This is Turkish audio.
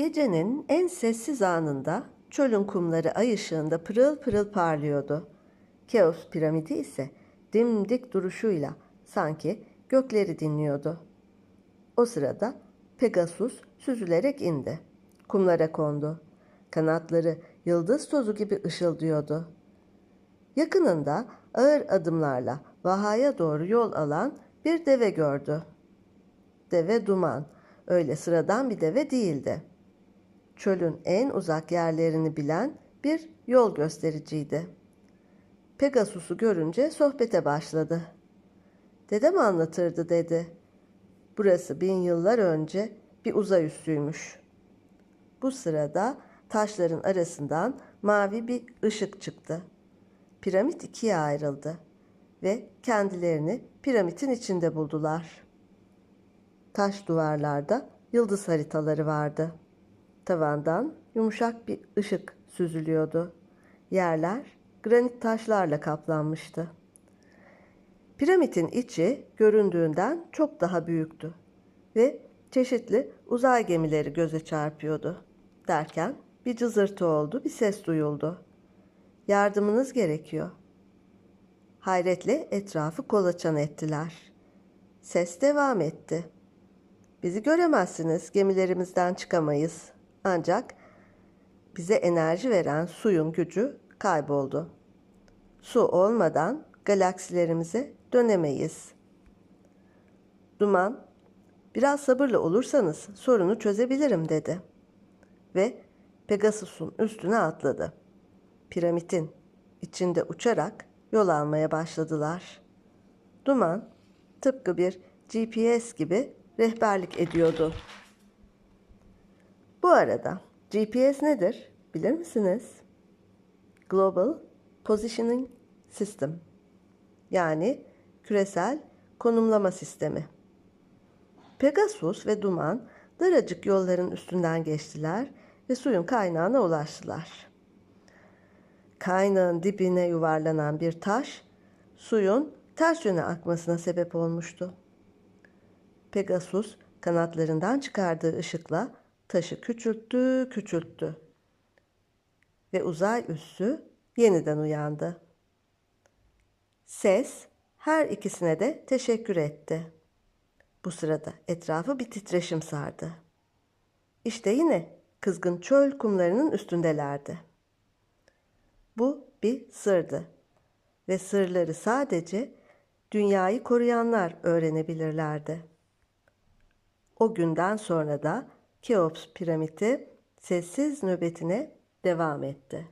Gecenin en sessiz anında çölün kumları ay ışığında pırıl pırıl parlıyordu. Keops piramidi ise dimdik duruşuyla sanki gökleri dinliyordu. O sırada Pegasus süzülerek indi. Kumlara kondu. Kanatları yıldız tozu gibi ışıldıyordu. Yakınında ağır adımlarla vahaya doğru yol alan bir deve gördü. Deve duman, öyle sıradan bir deve değildi. Çölün en uzak yerlerini bilen bir yol göstericiydi. Pegasus'u görünce sohbete başladı. Dedem anlatırdı dedi. Burası bin yıllar önce bir uzay üssüymüş. Bu sırada taşların arasından mavi bir ışık çıktı. Piramit ikiye ayrıldı ve kendilerini piramitin içinde buldular. Taş duvarlarda yıldız haritaları vardı. Tavandan yumuşak bir ışık süzülüyordu. Yerler granit taşlarla kaplanmıştı. Piramitin içi göründüğünden çok daha büyüktü ve çeşitli uzay gemileri göze çarpıyordu. Derken bir cızırtı oldu, bir ses duyuldu. Yardımınız gerekiyor. Hayretle etrafı kolaçan ettiler. Ses devam etti. Bizi göremezsiniz, gemilerimizden çıkamayız. Ancak bize enerji veren suyun gücü kayboldu. Su olmadan galaksilerimize dönemeyiz. Duman, biraz sabırlı olursanız sorunu çözebilirim dedi. Ve Pegasus'un üstüne atladı. Piramidin içinde uçarak yol almaya başladılar. Duman tıpkı bir GPS gibi rehberlik ediyordu. Bu arada GPS nedir bilir misiniz? Global Positioning System yani küresel konumlama sistemi. Pegasus ve Duman daracık yolların üstünden geçtiler ve suyun kaynağına ulaştılar. Kaynağın dibine yuvarlanan bir taş suyun ters yöne akmasına sebep olmuştu. Pegasus kanatlarından çıkardığı ışıkla taşı küçülttü, küçülttü. Ve uzay üssü yeniden uyandı. Ses her ikisine de teşekkür etti. Bu sırada etrafı bir titreşim sardı. İşte yine kızgın çöl kumlarının üstündelerdi. Bu bir sırdı ve sırları sadece dünyayı koruyanlar öğrenebilirlerdi. O günden sonra da Keops piramidi sessiz nöbetine devam etti.